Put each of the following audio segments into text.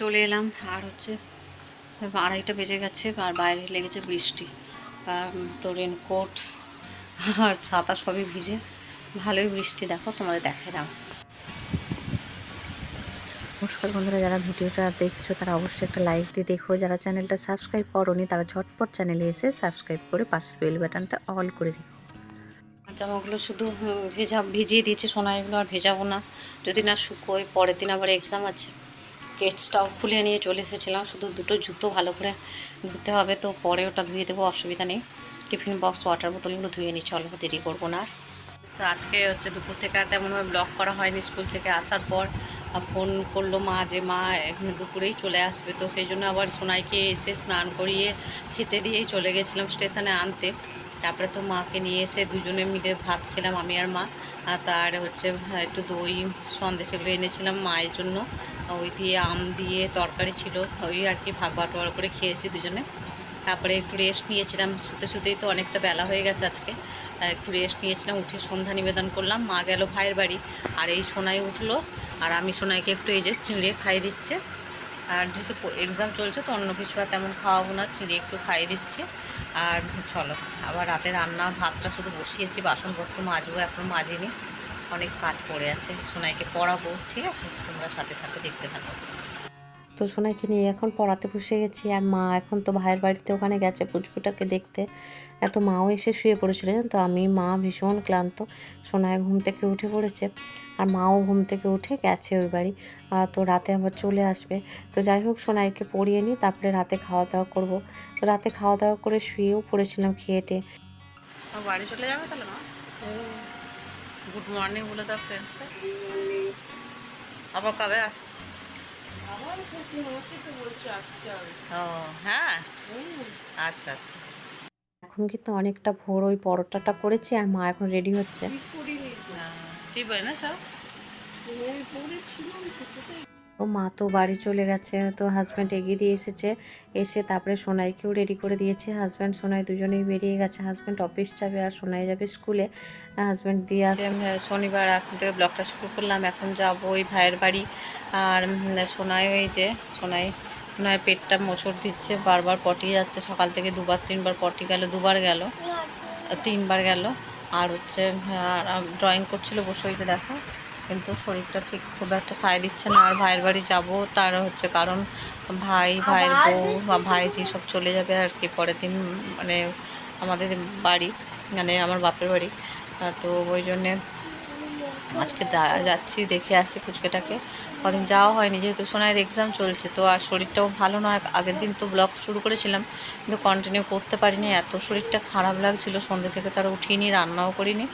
চলে এলাম আর হচ্ছে আড়াইটা বেজে গেছে আর বাইরে লেগেছে বৃষ্টি। আর তো রেনকোট আর ছাতা সবই ভিজে। ভালোই বৃষ্টি দেখো তোমাদের দেখালাম। নমস্কার বন্ধুরা যারা ভিডিওটা দেখছ তারা অবশ্যই একটা লাইক দিয়ে দেখো। যারা চ্যানেলটা সাবস্ক্রাইব করোনি তারা ঝটপট চ্যানেলে এসে সাবস্ক্রাইব করে পাশের বেল বাটনটা অল করে রেখো। জামাগুলো শুধু ভেজা ভিজিয়ে দিয়েছি সোনাইগুলো আর ভেজাবো না। যদি না শুকোয় পরের দিন আবার এক্সাম আছে। কেটসটাও খুলে নিয়ে চলে এসেছিলাম। শুধু দুটো জুতো ভালো করে ধুতে হবে, তো পরে ওটা ধুয়ে দেবো, অসুবিধা নেই। টিফিন বক্স, ওয়াটার বোতলগুলো ধুয়ে নিই চলো দেরি করব না আজকে হচ্ছে দুপুর থেকে আর তেমনভাবে ব্লগ করা হয়নি, স্কুল থেকে আসার পর। ফোন করল মা যে, মা, এখানে দুপুরেই চলে আসবে। তো সেই জন্য আবার সোনাইকে এসে স্নান করিয়ে খেতে দিয়েই চলে গেছিলাম স্টেশনে আনতে। তারপরে তো মাকে নিয়ে এসে দুজনে মিলে ভাত খেলাম, আমি আর মা। আর তার হচ্ছে হ্যাঁ, একটু দই সন্দেশ এগুলো এনেছিলাম মায়ের জন্য। ওই দিয়ে আম দিয়ে তরকারি ছিল। ওই আর কি ভাগ বাটোয়ার করে খেয়েছি দুজনে। তারপরে একটু রেস্ট নিয়েছিলাম। শুতে শুতেই তো অনেকটা বেলা হয়ে গেছে আজকে। একটু রেস্ট নিয়েছিলাম উঠে সন্ধ্যা নিবেদন করলাম। মা গেল ভাইয়ের বাড়ি। আর এই সোনাই উঠল। আর আমি সোনাইকে একটু এই যে চিঁড়ে খাইয়ে দিচ্ছে। আর যেহেতু এক্সাম চলছে, তো অন্য কিছু আর তেমন খাওয়াবো না, চিড়ে একটু খাইয়ে দিচ্ছি। আর চলো, আবার রাতে রান্না, ভাতটা শুধু বসিয়েছি, বাসনপত্র মাজবো, এখন মাজিনি। অনেক কাজ পড়ে আছে, সোনাইকে পড়াবো, ঠিক আছে? তোমরা সাথে থাকো, দেখতে থাকো। তো সোনাইকে নিয়ে এখন পড়াতে বসে গেছি আর মা এখন তো ভাইয়ের বাড়িতে ওখানে গেছে পুচকুটাকে দেখতে। এত মাও এসে শুয়ে পড়েছিল জানো তো? আমি মা ভীষণ ক্লান্ত। সোনায় ঘুম থেকে উঠে পড়েছে আর মাও ঘুম থেকে উঠে গেছে ওই বাড়ি। আর তো রাতে আবার চলে আসবে। তো যাই হোক সোনাইকে পড়িয়ে নিই তারপরে রাতে খাওয়া দাওয়া করব। তো রাতে খাওয়া দাওয়া করে শুয়েও পড়েছিলাম খেয়েটে বাড়ি চলে যাবে তাহলে মা? গুড মর্নিং বলে দাও ফ্রেন্ডসকে আবার কবে ও হ্যাঁ? আচ্ছা আচ্ছা। এখন কিন্তু অনেকটা ভোর ওই পরোটাটা করেছি আর মা এখন রেডি হচ্ছে। টিপ না সব ও মা তো বাড়ি চলে গেছে তো হাজব্যান্ড এগিয়ে দিয়ে এসেছে। এসে তারপরে সোনাইকেও রেডি করে দিয়েছে। হাজব্যান্ড সোনাই দুজনেই বেরিয়ে গেছে। হাজব্যান্ড অফিস যাবে আর সোনাই যাবে স্কুলে হাজব্যান্ড দিয়ে আসবে। শনিবার এখন থেকে ব্লগটা শুরু করলাম। এখন যাব ওই ভাইয়ের বাড়ি। আর সোনাই ওই যে সোনাই সোনাই পেটটা মোচড় দিচ্ছে। বারবার পটি যাচ্ছে। সকাল থেকে দুবার তিনবার পটি গেল দুবার গেল তিনবার গেল। আর হচ্ছে ড্রয়িং করছিল বসে। ওইটা দেখো কিন্তু শরীরটা ঠিক খুব একটা সায় দিচ্ছে না আর ভাইয়ের বাড়ি যাব তার হচ্ছে কারণ ভাই ভাইয়ের বউ বা ভাই যেসব চলে যাবে আর কি পরের দিন মানে আমাদের বাড়ি মানে আমার বাপের বাড়ি। তো ওই জন্যে আজকে যা- যাচ্ছি দেখে আসছি ফুচকেটাকে। কদিন যাওয়া হয়নি যেহেতু সোনাইয়ের এক্সাম চলছে তো আর শরীরটাও ভালো নয়। আগের দিন তো ব্লগ শুরু করেছিলাম কিন্তু কন্টিনিউ করতে পারিনি। এত শরীরটা খারাপ লাগছিল সন্ধ্যে থেকে তারা উঠিনি রান্নাও করিনি।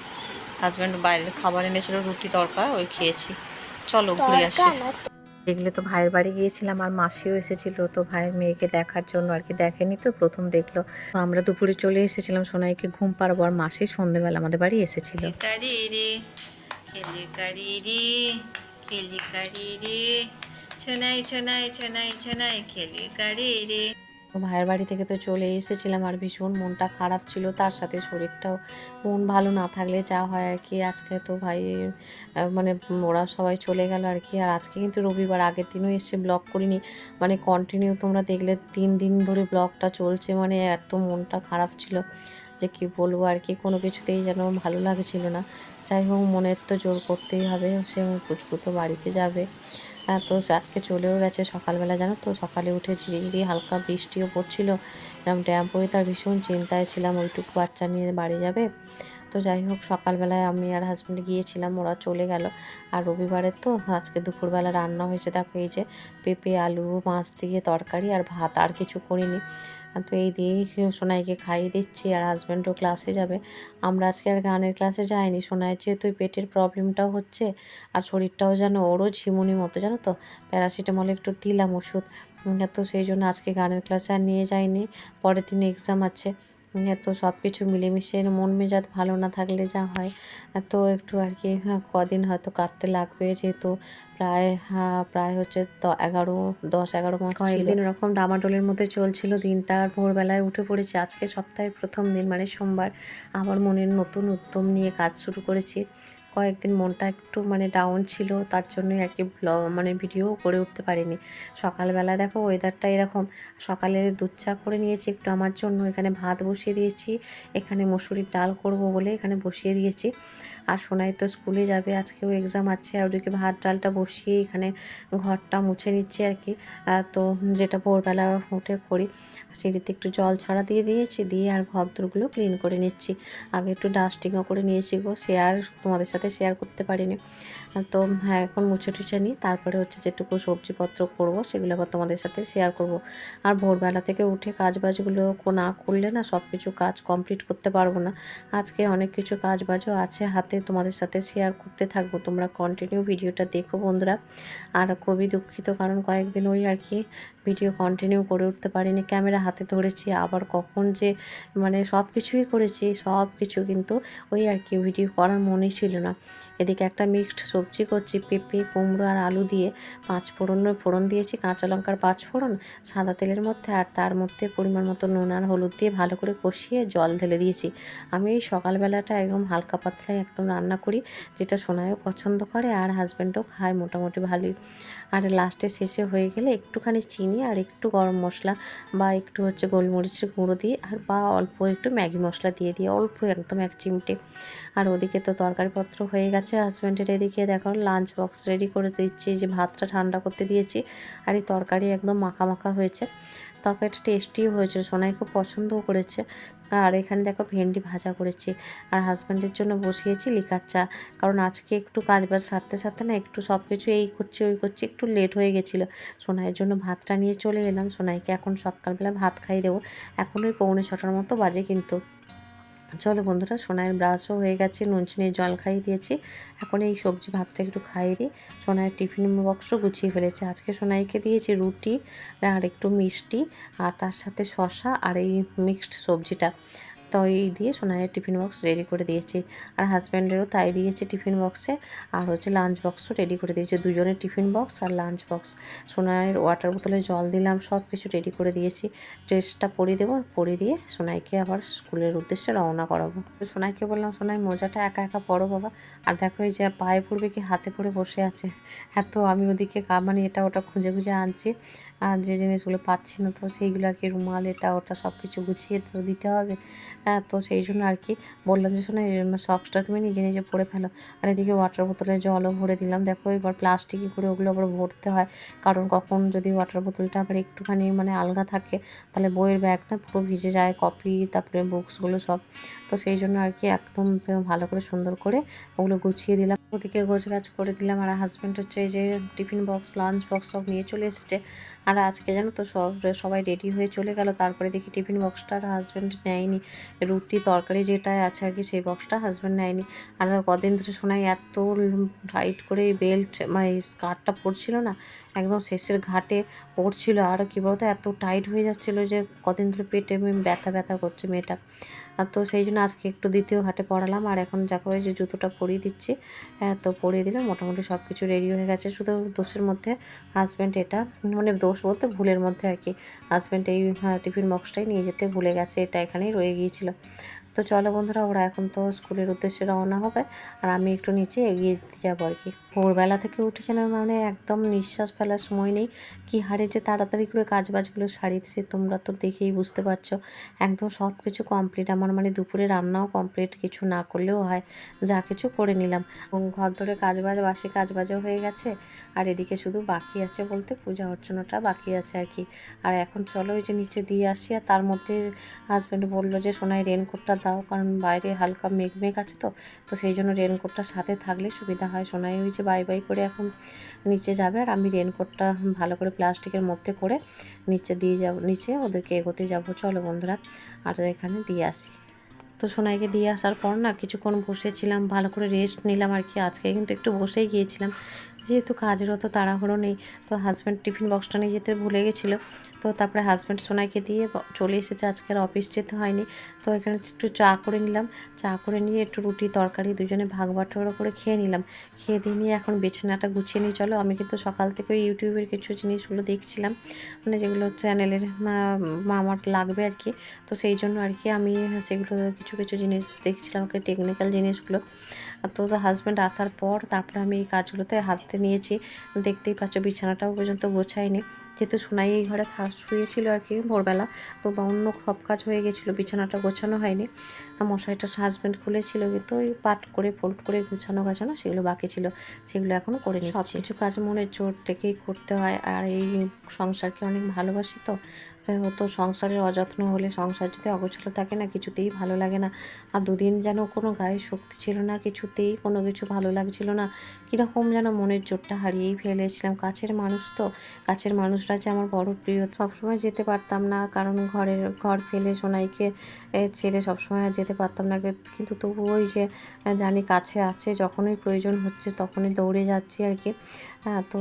হাজব্যান্ড বাইরের খাবার এনেছিল রুটি তরকা ওই খেয়েছি। চলো ঘুরে আসি। দেখলে তো ভাইয়ের বাড়ি গিয়েছিলাম আর মাসিও এসেছিল তো ভাইয়ের মেয়েকে দেখার জন্য আর কি দেখেনি তো প্রথম দেখল। তো আমরা দুপুরে চলে এসেছিলাম সোনাইকে ঘুম পাড়াবো আর মাসি সন্ধেবেলা আমাদের বাড়ি এসেছিল। কারি রে খেলি কারি রে খেলি কারি রে ভাইয়ের বাড়ি থেকে তো চলে এসেছিলাম আর ভীষণ মনটা খারাপ ছিল। তার সাথে শরীরটাও মন ভালো না থাকলে যা হয় আর কি। আজকে তো ভাই মানে ওরা সবাই চলে গেল আর কি। আর আজকে কিন্তু রবিবার, আগের দিনও এসে ব্লগ করিনি। মানে কন্টিনিউ তোমরা দেখলে তিন দিন ধরে ব্লগটা চলছে। মানে এত মনটা খারাপ ছিল যে কি বলব আর কি। কোনো কিছুতেই যেন ভালো লাগছিল না। যাই হোক, মনের তো জোর করতেই হবে। সে পুচকু তো বাড়িতে যাবে। তো আজকে চলেও গেছে সকালবেলা, জানো তো? সকালে উঠে ঝিরিঝিরি হালকা বৃষ্টিও পড়ছিল। এরকম ড্যাম্প হয়ে তার ভীষণ চিন্তায় ছিলাম, ওইটুকু বাচ্চা নিয়ে বাড়ি যাবে। তো যাই হোক, সকালবেলায় আমি আর হাজব্যান্ড গিয়েছিলাম, ওরা চলে গেল। আর রবিবারের তো আজকে দুপুরবেলা রান্না হয়েছে। দেখো এই যে পেঁপে, আলু, মাছ দিয়ে তরকারি আর ভাত, আর কিছু করিনি। তো এই দিয়েই সোনাইকে খাইয়ে দিচ্ছি আর হাজব্যান্ডও ক্লাসে যাবে। আমরা আজকে আর গানের ক্লাসে যাইনি। সোনাই যেহেতু পেটের প্রবলেমটাও হচ্ছে আর শরীরটাও যেন ওরও ঝিমুনি মতো, জানো তো? প্যারাসিটামল একটু দিলাম ওষুধ। তো সেই জন্য আজকে গানের ক্লাসে আর নিয়ে যাইনি। পরের দিন এক্সাম আছে। তো সব কিছু মিলেমিশে মন মেজাজ ভালো না থাকলে যা হয়। তো একটু আর কি হ্যাঁ, কদিন হয়তো কাটতে লাগবে যেহেতু প্রায় হ্যাঁ, প্রায় হচ্ছে এগারো দশ এগারো মাস কয়েকদিন ওরকম ডামাডোলের মধ্যে চলছিল দিনটা আর ভোরবেলায় উঠে পড়েছি। আজকে সপ্তাহের প্রথম দিন মানে সোমবার আবার মনের নতুন উদ্যম নিয়ে কাজ শুরু করেছি। কয়েকদিন মনটা একটু মানে ডাউন ছিল, তার জন্যই আর কি মানে ভিডিও করে উঠতে পারিনি। সকালবেলা দেখো ওয়েদারটা এরকম, সকালে দুধ চা করে নিয়েছি একটু আমার জন্য, এখানে ভাত বসিয়ে দিয়েছি, এখানে মসুরির ডাল করব বলে এখানে বসিয়ে দিয়েছি। আর সোনাই তো স্কুলে যাবে, আজকেও এক্সাম আছে, আর ওদিকে ভাত ডালটা বসিয়ে এখানে ঘরটা মুছে নিচ্ছি আর কি। তো যেটা ভোরবেলা উঠে করি, সিঁড়িতে একটু জল ছড়া দিয়ে দিয়েছি, দিয়ে আর ঘরদোরগুলো ক্লিন করে নিচ্ছি। আগে একটু ডাস্টিংও করে নিয়েছি গো শেয়ার তোমাদের সাথে শেয়ার করতে পারিনি। তো হ্যাঁ এখন মুছে টুছে নিই, তারপরে হচ্ছে যেটুকু সবজিপত্র করব, সেগুলো আবার তোমাদের সাথে শেয়ার করব। আর ভোরবেলা থেকে উঠে কাজ বাজগুলো কো- না করলে না সব কিছু কাজ কমপ্লিট করতে পারব না। আজকে অনেক কিছু কাজ বাজও আছে হাতে। তোমাদের সাথে শেয়ার করতে থাকব। তোমরা কন্টিনিউ ভিডিওটা দেখো বন্ধুরা। আর খুবই দুঃখিত, কারণ কয়েকদিন ওই আর কি ভিডিও কন্টিনিউ করে উঠতে পারিনি। ক্যামেরা হাতে ধরেছি, আবার কখন যে মানে সব কিছুই করেছি সব কিছু কিন্তু ওই আর কি ভিডিও করার মনেই ছিল না। এদিকে একটা মিক্সড সবজি করছি, পেঁপে, কুমড়ো আর আলু দিয়ে। পাঁচ ফোড়নের ফোড়ন দিয়েছি, কাঁচা লঙ্কার পাঁচ ফোড়ন, সাদা তেলের মধ্যে আর তার মধ্যে পরিমাণ মতো নুন আর হলুদ দিয়ে ভালো করে কষিয়ে জল ঢেলে দিয়েছি। আমি এই সকালবেলাটা একদম হালকা পাতলাই একদম রান্না করি, যেটা সোনায়ও পছন্দ করে আর হাজব্যান্ডও খায় মোটামুটি ভালোই। আর লাস্টে শেষে হয়ে গেলে একটুখানি চিনি আর একটু গরম মশলা বা একটু হচ্ছে গোলমরিচের গুঁড়ো দিয়ে আর বা অল্প একটু ম্যাগি মশলা দিয়ে দিয়ে, অল্প একদম এক চিমটে। আর ওদিকে তো তরকারিপত্র হয়ে গেছে হাজব্যান্ডের এদিকে দেখো লাঞ্চ বক্স রেডি করে দিচ্ছি যে ভাতটা ঠান্ডা করতে দিয়েছি। আর এই তরকারি একদম মাখা মাখা হয়েছে। তরকারিটা টেস্টিও হয়েছিল। সোনাই খুব পছন্দও করেছে। আর এখানে দেখো ভেন্ডি ভাজা করেছি। আর হাজব্যান্ডের জন্য বসিয়েছি লিকার চা। কারণ আজকে একটু কাজ বাজ সারতে সারতে না একটু সব কিছু এই করছি, ওই করছি, একটু লেট হয়ে গেছিল। সোনাইয়ের জন্য ভাতটা নিয়ে চলে এলাম। সোনাইকে এখন সকালবেলা ভাত খাই দেবো। এখন ওই পৌনে ছটার মতো বাজে কিন্তু। চলো বন্ধুরা সোনাইয়ের ব্রাশও হয়ে গেছে, নুন চিনি জল খাইয়ে দিয়েছি। এখন এই সবজি ভাতটা একটু খাইয়ে দিই। সোনায়ের টিফিন বক্সও গুছিয়ে ফেলেছে। আজকে সোনাইকে দিয়েছি রুটি আর একটু মিষ্টি আর তার সাথে শশা আর এই মিক্সড সবজিটা। তো দিয়ে সোনাইয়ের টিফিন বক্স রেডি করে দিয়েছি। আর হাজব্যান্ডেরও তাই দিয়েছে টিফিন বক্সে। আর হচ্ছে লাঞ্চ বক্সও রেডি করে দিয়েছে। দুজনের টিফিন বক্স আর লাঞ্চ বক্স সোনাইয়ের ওয়াটার বোতলে জল দিলাম সব কিছু রেডি করে দিয়েছি। ড্রেসটা পরিয়ে দেবো, পরিয়ে দিয়ে সোনাইকে আবার স্কুলের উদ্দেশ্যে রওনা করাবো। সোনাইকে বললাম, সোনাই, মোজাটা একা একা পরো বাবা। আর দেখো এই যে পায়ে পড়বে কি হাতে পড়ে বসে আছে। এত আমি ওদিকে মানে এটা ওটা খুঁজে খুঁজে আনছি। আর যে জিনিসগুলো পাচ্ছি না, তো সেইগুলো আর কি রুমাল, এটা, ওটা সব কিছু গুছিয়ে তো দিতে হবে। হ্যাঁ তো সেই জন্য আর কি বললাম যে, শোনা শোনো সক্সটা তুমি নিজে নিজে পরে ফেলো। আর এদিকে ওয়াটার বোতলে জলও ভরে দিলাম। দেখো, এবার প্লাস্টিকে করে ওগুলো আবার ভরতে হয়। কারণ কখন যদি ওয়াটার বোতলটা আবার একটুখানি মানে আলগা থাকে, তাহলে বইয়ের ব্যাগটা পুরো ভিজে যায় কপি তারপরে বুকসগুলো সব। তো সেই জন্য আর কি একদম ভালো করে সুন্দর করে ওগুলো গুছিয়ে দিলাম। ওদিকে গোছ গাছ করে দিলাম আর হাজব্যান্ড হচ্ছে এই যে টিফিন বক্স লাঞ্চ বক্স সব নিয়ে চলে এসেছে। আর আজকে জানো তো সব, সবাই রেডি হয়ে চলে গেল। তারপরে দেখি টিফিন বক্সটা আর হাজব্যান্ড নেয়নি। রুটি, তরকারি যেটা আছে আর কি, সেই বক্সটা হাজব্যান্ড নেয়নি। আর কদিন ধরে শোনাই এত টাইট করে বেল্ট মানে স্কার্টটা পরছিল না, একদম শেষের ঘাটে পড়ছিল আর কি বলতো, এত টাইট হয়ে যাচ্ছিল যে কদিন ধরে পেটে ব্যথা ব্যথা করছে মেয়েটা। আর তো সেই জন্য আজকে একটু দ্বিতীয় ঘাটে পড়ালাম আর এখন যা করে যে জুতোটা পরিয়ে দিচ্ছি। হ্যাঁ তো পরিয়ে দিলে মোটামুটি সব কিছু রেডি হয়ে গেছে শুধু দোষের মধ্যে হাজব্যান্ড এটা মানে দোষ বলতে ভুলের মধ্যে আর কি। হাজব্যান্ড এই হ্যাঁ, টিফিন বক্সটাই নিয়ে যেতে ভুলে গেছে এটা এখানেই রয়ে গিয়েছিল। তো চলো বন্ধুরা, ওরা এখন তো স্কুলের উদ্দেশ্যে রওনা হবে। আর আমি একটু নিচে এগিয়ে যাব আর কি। ভোরবেলা থেকে উঠে যেন মানে একদম নিঃশ্বাস ফেলার সময় নেই। কি হারে যে তাড়াতাড়ি করে কাজ বাজগুলো সারিয়েছে, তোমরা তো দেখেই বুঝতে পারছ। একদম সব কিছু কমপ্লিট আমার মানে দুপুরে রান্নাও কমপ্লিট কিছু না করলেও হয়। যা কিছু করে নিলাম। ঘর ধরে কাজ বাজ বাসি কাজ বাজও হয়ে গেছে। আর এদিকে শুধু বাকি আছে বলতে পূজা অর্চনাটা বাকি আছে আর কি। আর এখন চলো ওই যে নিচে দিয়ে আসি। আর তার মধ্যে হাজব্যান্ড বলল যে, সোনাই রেনকোটটা দাও কারণ বাইরে হালকা মেঘ মেঘ আছে তো তো সেই জন্য রেনকোটটা সাথে থাকলে সুবিধা হয়। সোনাই ওই যে বাই বাই করে এখন নিচে যাবে, আর আমি রেনকোটটা ভালো করে প্লাস্টিকের মধ্যে করে নিচে দিয়ে যাব, নিচে ওদেরকে এগোতে যাব। চলো বন্ধুরা, আর এখানে দিয়ে আসি। তো সোনাইকে দিয়ে আসার পর না কিছুক্ষণ বসেছিলাম, ভালো করে রেস্ট নিলাম আর কি। আজকে কিন্তু একটু বসেই গিয়েছিলাম। যেহেতু কাজের অত তাড়াহুড়ো নেই, তো হাজব্যান্ড টিফিন বক্সটা নিয়ে যেতে ভুলে গেছিল। তো তারপরে হাজব্যান্ড সোনাইকে দিয়ে চলে এসেছে আজকের অফিস যেতে হয়নি। তো এখানে একটু চা করে নিলাম। চা করে নিয়ে একটু রুটি, তরকারি দুজনে ভাগ বাটোয়ারা করে খেয়ে নিলাম। খেয়ে দিয়ে নিয়ে এখন বিছানাটা গুছিয়ে নিয়ে চলো। আমি কিন্তু সকাল থেকে ইউটিউবের কিছু জিনিসগুলো দেখছিলাম। মানে যেগুলো চ্যানেলের আমার লাগবে আর কি। তো সেই জন্য আর কি আমি সেগুলো কিছু কিছু জিনিস দেখছিলাম টেকনিক্যাল জিনিসগুলো। তো হাজব্যান্ড আসার পর তারপরে আমি এই কাজগুলোতে হাতে নিয়েছি। দেখতেই পাচ্ছ বিছানাটাও পর্যন্ত গোছাইনি যেহেতু সোনাই এই ঘরে শুয়েছিল আর কি ভোরবেলা, তো বা অন্য সব কাজ হয়ে গেছিল, বিছানাটা গোছানো হয়নি। মশারিটা হাজব্যান্ড খুলেছিল কিন্তু ওই পাট করে ফোল্ড করে গুছানো গাছানো সেগুলো বাকি ছিল, সেগুলো এখনও করে সব কিছু কাজ মনে জোর থেকেই করতে হয় আর এই সংসারকে অনেক ভালোবাসি তো। তাই সংসারের অযত্ন হলে সংসার যদি অগোছালো থাকে না, কিছুতেই ভালো লাগে না। আর দুদিন যেন কোনো গায়ে শক্তি ছিল না, কিছুতেই কোনো কিছু ভালো লাগছিল না। কীরকম যেন মনের জোরটা হারিয়েই ফেলেছিলাম। কাছের মানুষ তো, কাছের মানুষরা যে আমার বড় প্রিয়, সবসময় যেতে পারতাম না। কারণ ঘরের, ঘর ফেলে সোনাইকে ছেড়ে সবসময় আর যেতে পারতাম না। কিন্তু তবু ওই যে জানি কাছে আছে, যখনই প্রয়োজন হচ্ছে তখনই দৌড়ে যাচ্ছি আর কি হ্যাঁ তো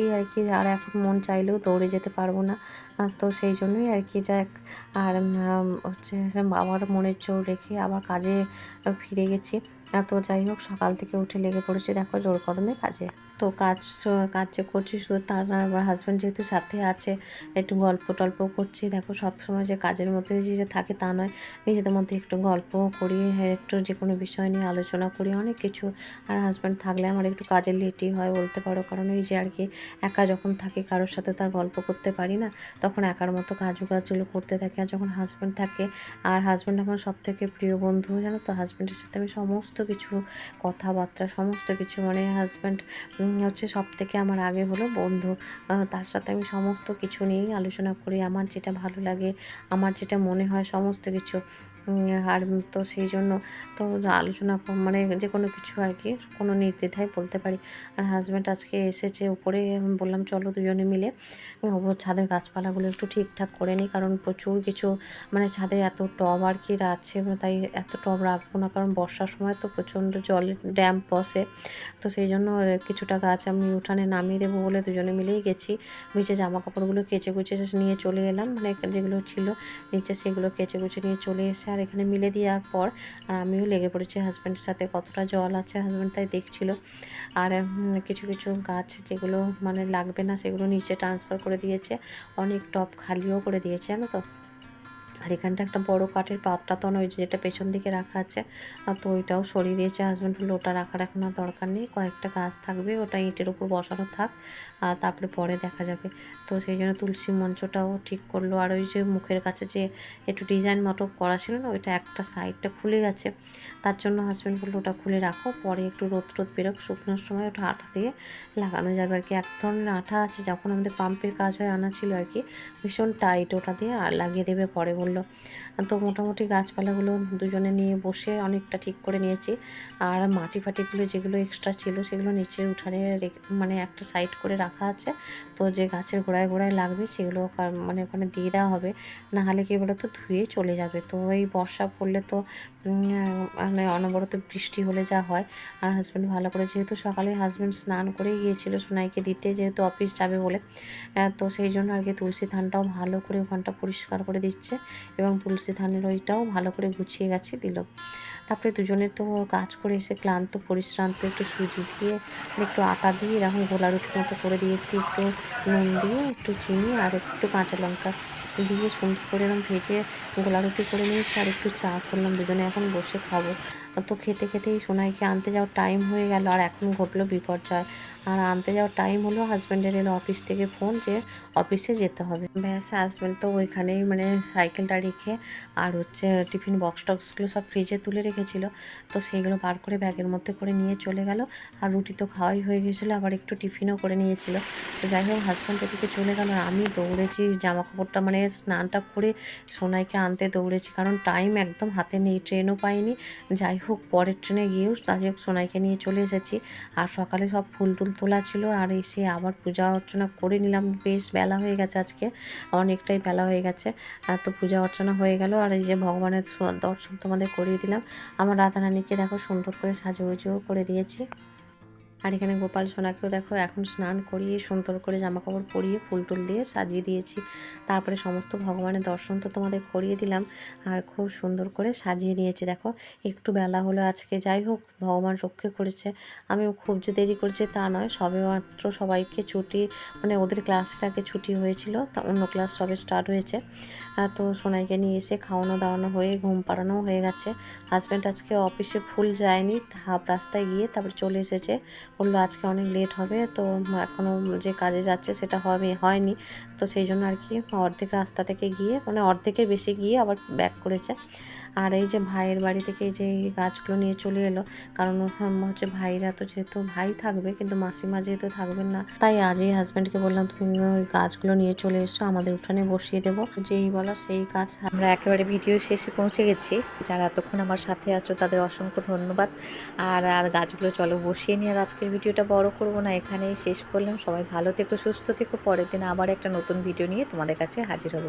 এই আর কি আর এখন মন চাইলেও দৌড়ে যেতে পারব না। তো সেই জন্যই আর কি যাক। আর হচ্ছে, বাবার মনের জোর রেখে আবার কাজে ফিরে গেছি। তো যাই হোক সকাল থেকে উঠে লেগে পড়েছি দেখো জোর কদমে কাজে। তো কাজ কাজ যে করছি শুধু তার না আমার হাজব্যান্ড যেহেতু সাথে আছে একটু গল্প টল্প করছি দেখো সব সময় যে কাজের মধ্যে যে থাকে তা নয় নিজেদের মধ্যে একটু গল্প করি হ্যাঁ, একটু যে কোনো বিষয় নিয়ে আলোচনা করি অনেক কিছু। আর হাজব্যান্ড থাকলে আমার একটু কাজের লেটই হয় বলতে পারো কারণ ওই যে আর কি একা যখন থাকি কারোর সাথে তার গল্প করতে পারি না তখন একার মতো কাজু কাজগুলো করতে থাকি। আর যখন হাজব্যান্ড থাকে আর হাজব্যান্ড আমার সব থেকে প্রিয় বন্ধু জানো তো হাজব্যান্ডের সাথে আমি সমস্ত কিছু কথাবার্তা, সমস্ত কিছু মানে হাজব্যান্ড হচ্ছে সব থেকে আমার আগে হলো বন্ধু। তার সাথে আমি সমস্ত কিছু নিয়েই আলোচনা করি। আমার যেটা ভালো লাগে, আমার যেটা মনে হয়, সমস্ত কিছু। আর তো সেই জন্য তো আলোচনা মানে যে কোনো কিছু আর কি, কোনো নির্দ্বিধায় বলতে পারি। আর হাজব্যান্ড আজকে এসেছে উপরে বললাম চলো দুজনে মিলে। ছাদের গাছপালাগুলো একটু ঠিকঠাক করে নিই, কারণ প্রচুর কিছু মানে ছাদে এত টব আর কি আছে তাই এত টব রাখব না, কারণ বর্ষার সময় তো প্রচণ্ড জলের ড্যাম বসে। তো সেই জন্য কিছুটা গাছ আমি উঠানে নামিয়ে দেবো বলে দুজনে মিলেই গেছি। ভিজে জামা কাপড়গুলো কেচে কুচে নিয়ে চলে এলাম মানে যেগুলো ছিল, নিচে সেগুলো কেচে কুচে নিয়ে চলে এসে আর এখানে মিলে দেওয়ার পর আর আমিও লেগে পড়েছি হাজব্যান্ডের সাথে। কতটা জল আছে হাজব্যান্ড তাই দেখছিল। আর কিছু কিছু গাছ যেগুলো মানে লাগবে না, সেগুলো নিচে ট্রান্সফার করে দিয়েছে। অনেক টপ খালিও করে দিয়েছে, জানো তো? আর এখানটা একটা বড় কাঠের পাত্রা তো নয়, যেটা পেছন দিকে রাখা আছে। তো ওইটাও সরিয়ে দিয়েছে হাজব্যান্ড বলল ওটা রাখার এখন আর দরকার নেই, কয়েকটা গাছ থাকবে, ওটা ইঁটের উপর বসানো থাক, আর তারপরে পরে দেখা যাবে। তো সেই জন্য তুলসী মঞ্চটাও ঠিক করল। আর ওই যে মুখের কাছে যে একটু ডিজাইন মতো করা ছিল না, ওইটা একটা সাইডটা খুলে গেছে। তার জন্য হাজব্যান্ড বলল ওটা খুলে রাখো, পরে একটু রোদ রোদ বেরোক, শুকনোর সময় ওটা আঠা দিয়ে লাগানো যাবে আর কি এক ধরনের আঠা আছে, যখন আমাদের পাম্পের কাজ হয়, আনা ছিল আর কি ভীষণ টাইট ওটা দিয়ে, আর লাগিয়ে দেবে পরে বলল তো মোটামুটি গাছপালাগুলো দুজনে নিয়ে বসে অনেকটা ঠিক করে নিয়েছি। আর মাটি ফাটিগুলো যেগুলো এক্সট্রা ছিল সেগুলো নিচে উঠানে মানে একটা সাইড করে রাখা আছে। তো যে গাছের গোড়ায় গোড়ায় লাগবে সেগুলো মানে ওখানে দিয়ে দেওয়া হবে। না হলে কি বলতো ধুয়ে চলে যাবে। তো এই বর্ষা পড়লে তো মানে অনবরত বৃষ্টি হলে যা হয়। আর হাজব্যান্ড ভালো করে যেহেতু সকালে হাজব্যান্ড স্নান করে গিয়েছিল সোনাইকে দিতে, যেহেতু অফিস যাবে বলে তো সেই জন্য আর কি তুলসী ধানটাও ভালো করে ওখানটা পরিষ্কার করে দিচ্ছে এবং তুলসী ধানের ওইটাও ভালো করে গুছিয়ে গেছে দিল। তারপরে দুজনে তো কাজ করে এসে ক্লান্ত, পরিশ্রান্ত, একটু সুজি দিয়ে, একটু আটা দিয়ে, এরকম গোলা রুটির মতো করে দিয়েছি, একটু নুন দিয়ে, একটু চিনি আর একটু কাঁচা লঙ্কা। দিয়ে সুন্দর করে এরকম ভেজে গোলা রুটি করে নিয়েছি আর একটু চা করলাম, দুজনে এখন বসে খাব। তো খেতে খেতেই সোনাইকে আনতে যাওয়ার টাইম হয়ে গেল আর এখন ঘটলো বিপর্যয়। আর আনতে যাওয়ার টাইম হলো হাজব্যান্ডের এলো অফিস থেকে ফোন যে অফিসে যেতে হবে। ব্যাস হাজব্যান্ড তো ওইখানেই মানে সাইকেলটা রেখে আর হচ্ছে টিফিন বক্স টক্সগুলো সব ফ্রিজে তুলে রেখেছিল। তো সেইগুলো বার করে ব্যাগের মধ্যে করে নিয়ে চলে গেল। আর রুটি তো খাওয়াই হয়ে গেছিল, আবার একটু টিফিনও করে নিয়েছিল। তো যাই হোক হাজব্যান্ড এদিকে চলে গেল আমি দৌড়েছি জামা কাপড়টা মানে স্নানটা করে সোনাইকে আনতে দৌড়েছি, কারণ টাইম একদম হাতে নেই ট্রেনও পাইনি। যাই হোক, পরের ট্রেনে গিয়েও যাই হোক সোনাইকে নিয়ে চলে এসেছি। আর সকালে সব ফুল টুল তোলা ছিল, আর এসে আবার পূজা অর্চনা করে নিলাম। বেশ বেলা হয়ে গেছে আজকে, অনেকটাই বেলা হয়ে গেছে। আর তো পূজা অর্চনা হয়ে গেল, আর এই যে ভগবানের দর্শন তোমাদের করিয়ে দিলাম। আমার রাধারানীকে দেখো সুন্দর করে সাজুগুজুও করে দিয়েছি। আর এখানে গোপাল সোনাকেও দেখো এখন স্নান করিয়ে সুন্দর করে জামা কাপড় পরিয়ে ফুল টুল দিয়ে সাজিয়ে দিয়েছি। তারপরে সমস্ত ভগবানের দর্শন তো তোমাদের করিয়ে দিলাম আর খুব সুন্দর করে সাজিয়ে নিয়েছি। দেখো, একটু বেলা হলো আজকে, যাই হোক, ভগবান রক্ষে করেছে। আমি খুব যে দেরি করেছি তা নয়, সবে মাত্র সবাইকে ছুটি মানে ওদের ক্লাসের আগে ছুটি হয়েছিল, তা অন্য ক্লাস সবে স্টার্ট হয়েছে। তো সোনাইকে নিয়ে এসে খাওয়ানো দাওয়ানো হয়ে, ঘুম পাড়ানো হয়ে গেছে। হাজব্যান্ড আজকে অফিসে ফুল যায়নি হাফ রাস্তায় গিয়ে তারপরে চলে এসেছে। বলল আজকে অনেক লেট হবে তো এখনও যে কাজে যাচ্ছে সেটা হবে হয়নি। তো সেই জন্য আর কি অর্ধেক রাস্তা থেকে গিয়ে মানে অর্ধেকের বেশি গিয়ে আবার ব্যাক করেছে। আর এই যে ভাইয়ের বাড়ি থেকে যে গাছগুলো নিয়ে চলে এলো, কারণ হচ্ছে ভাইরা তো যেহেতু ভাই থাকবে, কিন্তু মাসিমা যেহেতু থাকবেন না, তাই আজই হাজব্যান্ডকে বললাম, তুমি ওই গাছগুলো নিয়ে চলে এসো, আমাদের উঠানে বসিয়ে দেবো। যেই বলা সেই গাছ আমরা একেবারে ভিডিও শেষে পৌঁছে গেছি। যারা এতক্ষণ আমার সাথে আছো, তাদের অসংখ্য ধন্যবাদ। আর আর গাছগুলো চলো বসিয়ে নিয়ে আর আজকের ভিডিওটা বড় করব না, এখানেই শেষ করলাম। সবাই ভালো থেকো, সুস্থ থেকো, পরের দিন আবার একটা নতুন ভিডিও নিয়ে তোমাদের কাছে হাজির হব।